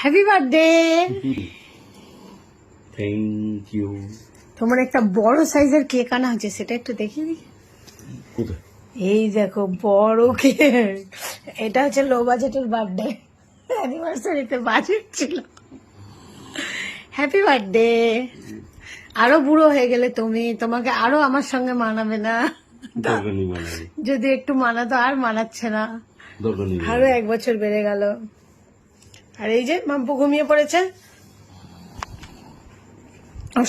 Happy birthday thank you তোমার একটা বড় সাইজের কেক আনা হয়েছে সেটা একটু দেখিয়ে দিই। এই দেখো বড় কেক। এটা হচ্ছে লো বাজেটের বার্থডে অ্যানিভার্সারিতে বাজেট ছিল। হ্যাপি বার্থডে আরও বুড়ো হয়ে গেলে তুমি তোমাকে আরও আমার সঙ্গে মানাবে না। যদি একটু মানাতো আর মানাচ্ছে না। আরও এক বছর বেড়ে গেল। আর এই যে মাম্পু ঘুমিয়ে পড়েছে।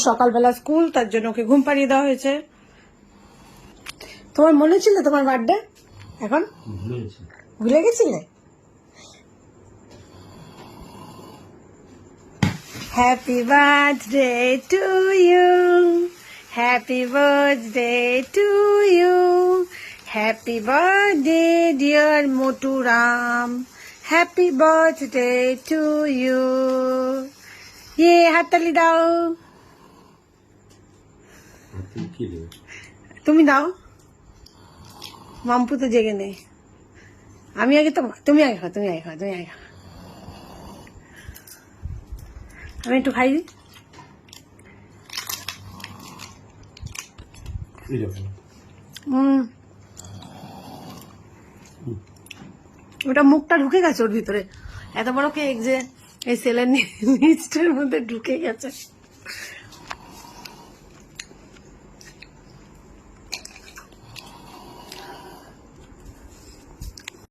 সকালবেলা স্কুল, তার জন্য ওকে ঘুম পাড়িয়ে দেওয়া হয়েছে। তোমার মনে ছিল তোমার বার্থডে এখন? ভুলে গেছি গেছিলে? Happy birthday to you happy birthday to you happy birthday dear Motu Ram happy birthday to you ইয়ে হাততালি দাও তুমি দাও মাম্পু তো জেগে নেই আমি আগে তো তুমি আগে খাও তুমি আগে খাও তুমি আগে খাও আমি একটু খাই উম। ওটা মুখটা ঢুকে গেছে ওর ভিতরে। এত বড় কেক যে এই সেলের নিচটার মধ্যে ঢুকে গেছে।